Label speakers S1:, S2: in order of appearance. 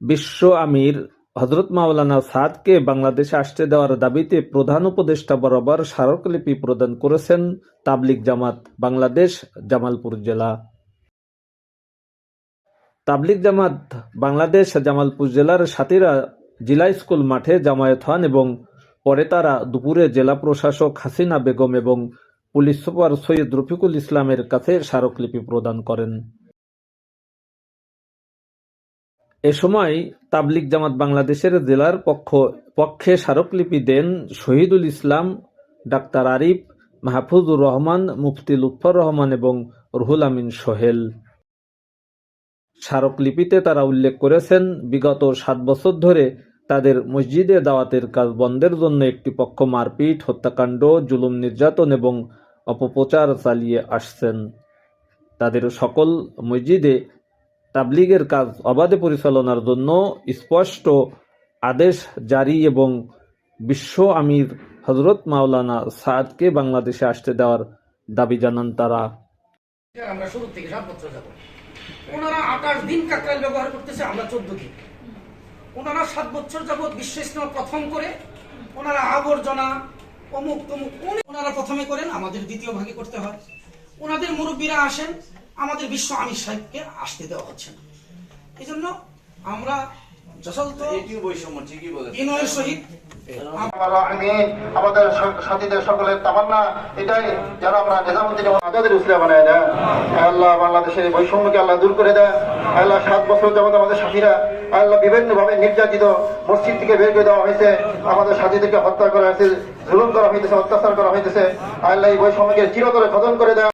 S1: বিশ্ব আমির হযরত মাওলানা সাদকে বাংলাদেশে আসতে দেওয়ার দাবিতে প্রধান উপদেষ্টা বরাবর স্মারকলিপি প্রদান করেছেন তাবলিগ জামাত বাংলাদেশ, জামালপুর জেলা। তাবলিগ জামাত বাংলাদেশ, জামালপুর জেলার সাথীরা জিলা স্কুল মাঠে জামায়াত হন এবং পরে তারা দুপুরে জেলা প্রশাসক হাসিনা বেগম এবং পুলিশ সুপার সৈয়দ রফিকুল ইসলামের কাছে স্মারকলিপি প্রদান করেন। এ সময় তাবলিক জামাত বাংলাদেশের জেলার পক্ষ, পক্ষে স্মারকলিপি দেন শহীদুল ইসলাম, ডাক্তার আরিফ, মাহফুজুর রহমান, মুফতি লুৎফর রহমান এবং রুহুল আমিন সোহেল। স্মারকলিপিতে তারা উল্লেখ করেছেন, বিগত সাত বছর ধরে তাদের মসজিদে দাওয়াতের কাজ বন্ধের জন্য একটি পক্ষ মারপিট, হত্যাকাণ্ড, জুলুম নির্যাতন এবং অপপ্রচার চালিয়ে আসছেন। তাদের সকল মসজিদে তাবলিগের কাজ অবাধে পরিচালনার জন্য স্পষ্ট আদেশ জারি এবং বিশ্ব আমির হজরত মাওলানা সাদকে বাংলাদেশে আসতে দেওয়ার দাবি জানান তারা।
S2: ওনারা আঠাশ দিন ব্যবহার করতেছে, আমরা চোদ্দ দিন। ওনারা সাত বছর যাবৎ বিশ্ব ইসলাম প্রথম করে, ওনারা আবর্জনা অমুক তমুক ওনারা প্রথমে করেন, আমাদের দ্বিতীয় ভাগে করতে হয়। ওনাদের মুরব্বীরা আসেন আমাদের বিশ্ব আমির সাহেবকে আসতে দেওয়া হচ্ছে না। এই জন্য আমরা যথাযথ
S3: এটিও বৈষম্য ঠিকই বলেছেন।
S2: বিনয়ের সহিত
S4: আমাদের সাথীদের সকলের তামান্না এটাই যেন আমরা নিজামুদ্দিন আজাদের উসিলা বানায় দেয়। আল্লাহ বাংলাদেশের বৈষম্যকে আল্লাহ দূর করে দেয়। আল্লাহ সাত বছর যাবত আমাদের সাথীরা আল্লাহ বিভিন্ন ভাবে নির্যাতিত মসজিদ থেকে বের করে দেওয়া হয়েছে। আমাদের সাথীদেরকে হত্যা করা হয়েছে জুলুম করা হইতেছে অত্যাচার করা হইতেছে। আল্লাহ এই বৈষম্যকে চিরতরে খতম করে দেয়।